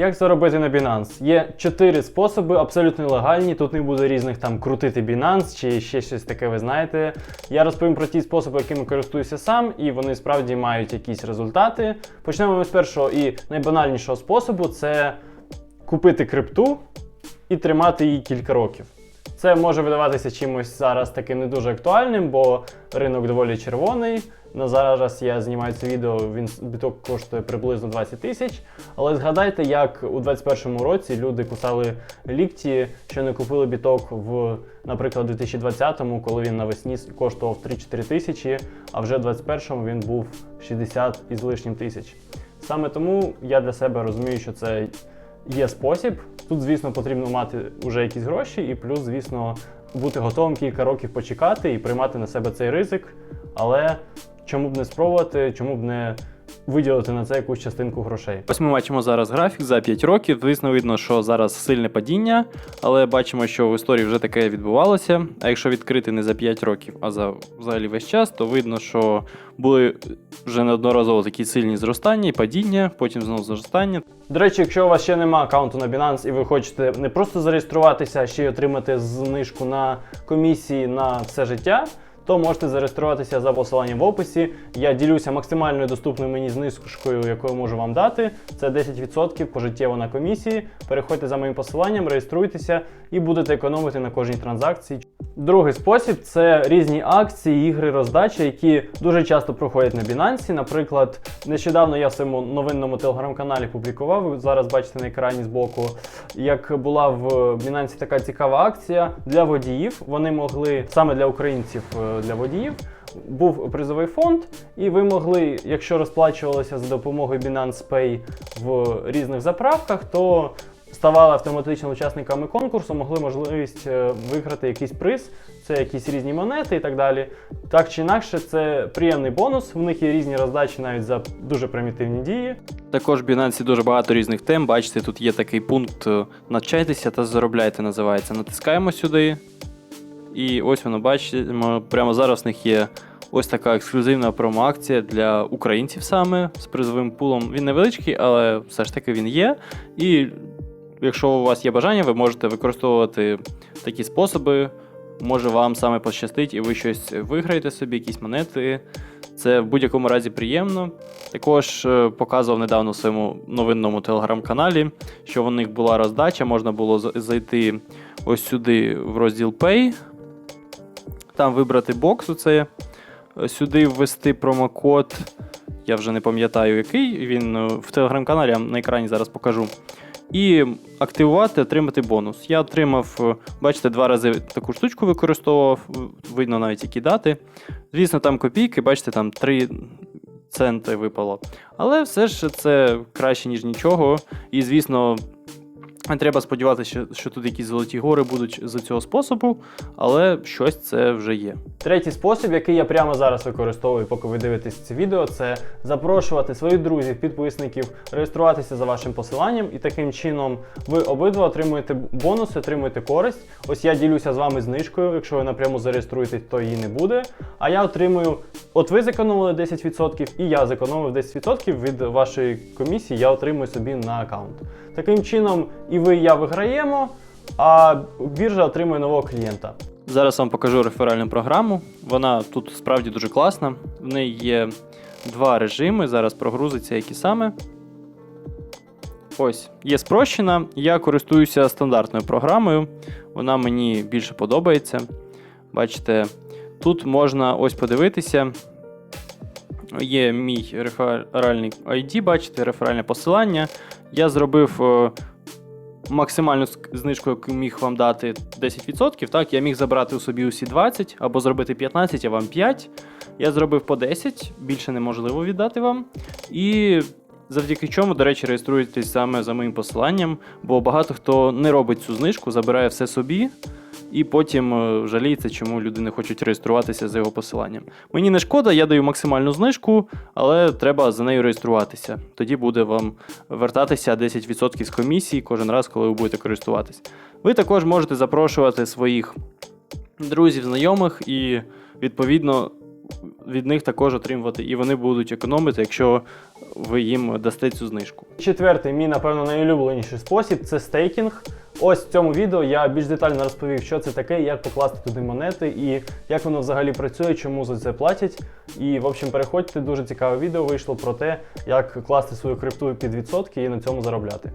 Як заробити на Binance? Є чотири способи, абсолютно легальні. Тут не буде різних там крутити Binance чи ще щось таке, ви знаєте. Я розповім про ті способи, якими користуюся сам, і вони справді мають якісь результати. Почнемо ми з першого і найбанальнішого способу це купити крипту і тримати її кілька років. Це може видаватися чимось зараз таким не дуже актуальним, бо ринок доволі червоний. На зараз я знімаю це відео, він біток коштує приблизно 20 тисяч. Але згадайте, як у 2021 році люди кусали лікті, що не купили біток в, наприклад, 2020-му, коли він навесні коштував 3-4 тисячі, а вже в 2021-му він був 60 із лишнім тисяч. Саме тому я для себе розумію, що це є спосіб. Тут, звісно, потрібно мати вже якісь гроші, і плюс, звісно, бути готовим кілька років почекати і приймати на себе цей ризик. Але чому б не спробувати, чому б не виділити на це якусь частинку грошей? Ось ми бачимо зараз графік за 5 років. Звісно, видно, що зараз сильне падіння, але бачимо, що в історії вже таке відбувалося. А якщо відкрити не за 5 років, а за взагалі весь час, то видно, що були вже неодноразово такі сильні зростання і падіння, потім знову зростання. До речі, якщо у вас ще немає аккаунту на Binance і ви хочете не просто зареєструватися, а ще й отримати знижку на комісії на все життя, то можете зареєструватися за посиланням в описі. Я ділюся максимальною доступною мені знижкою, яку можу вам дати. Це 10% пожиттєво на комісії. Переходьте за моїм посиланням, реєструйтеся і будете економити на кожній транзакції. Другий спосіб це різні акції, ігри, роздачі, які дуже часто проходять на Binance. Наприклад, нещодавно я в своєму новинному телеграм-каналі публікував. Ви зараз бачите на екрані збоку, як була в Binance така цікава акція для водіїв. Вони могли саме для українців, е, для водіїв. Був призовий фонд, і ви могли, якщо розплачувалися за допомогою Binance Pay в різних заправках, то ставали автоматично учасниками конкурсу, могли можливість е, виграти якийсь приз, це якісь різні монети і так далі. Так чи інакше, це приємний бонус. В них є різні роздачі навіть за дуже примітивні дії. Також в Binance дуже багато різних тем. Бачите, тут є такий пункт е, навчайтеся та заробляйте, називається. Натискаємо сюди. І ось воно бачимо, прямо зараз в них є ось така ексклюзивна промо-акція для українців саме з призовим пулом. Він невеличкий, але все ж таки він є. І якщо у вас є бажання, ви можете використовувати такі способи. Може вам саме пощастить, і ви щось виграєте собі, якісь монети. Це в будь-якому разі приємно. Також е, показував недавно в своєму новинному телеграм-каналі, що в них була роздача, можна було зайти ось сюди в розділ Pay, там вибрати бокс, оце, е, сюди ввести промокод. Я вже не пам'ятаю який. Він е, в телеграм-каналі я на екрані зараз покажу. І активувати, отримати бонус. Я отримав, е, бачите, два рази таку штучку використовував, видно навіть які дати. Звісно, там копійки, бачите, там 3 центи випало. Але все ж це краще, ніж нічого. І, звісно, треба сподіватися, що, тут якісь золоті гори будуть з цього способу, але щось це вже є. Третій спосіб, який я прямо зараз використовую, поки ви дивитесь це відео, це запрошувати своїх друзів, підписників, реєструватися за вашим посиланням, і таким чином ви обидва отримуєте бонуси, отримуєте користь. Ось я ділюся з вами знижкою. Якщо ви напряму зареєструєтесь, то її не буде. А я отримую, от ви зекономили 10%, і я зекономив 10% від вашої комісії, я отримую собі на аккаунт. Таким чином, і ви, і я виграємо, а біржа отримує нового клієнта. Зараз вам покажу реферальну програму. Вона тут справді дуже класна. В неї є два режими. Зараз прогрузиться, які саме. Ось, є спрощена. Я користуюся стандартною програмою. Вона мені більше подобається. Бачите, тут можна ось подивитися. Є мій реферальний ID, бачите, реферальне посилання. Я зробив е, максимальну знижку, яку міг вам дати 10%. Так, я міг забрати у собі усі 20 або зробити 15, а вам 5. Я зробив по 10, більше неможливо віддати вам. І завдяки чому, до речі, реєструєтесь саме за моїм посиланням, бо багато хто не робить цю знижку, забирає все собі. І потім е, жаліється, чому люди не хочуть реєструватися за його посиланням. Мені не шкода, я даю максимальну знижку, але треба за нею реєструватися. Тоді буде вам вертатися 10% з комісії кожен раз, коли ви будете користуватись. Ви також можете запрошувати своїх друзів, знайомих, і відповідно від них також отримувати, і вони будуть економити, якщо ви їм дасте цю знижку. Четвертий, мій, напевно, найулюбленіший спосіб це стейкінг. Ось в цьому відео я більш детально розповів, що це таке, як покласти туди монети і як воно взагалі працює, чому за це платять. І, в общем, переходьте, дуже цікаве відео вийшло про те, як класти свою крипту під відсотки і на цьому заробляти.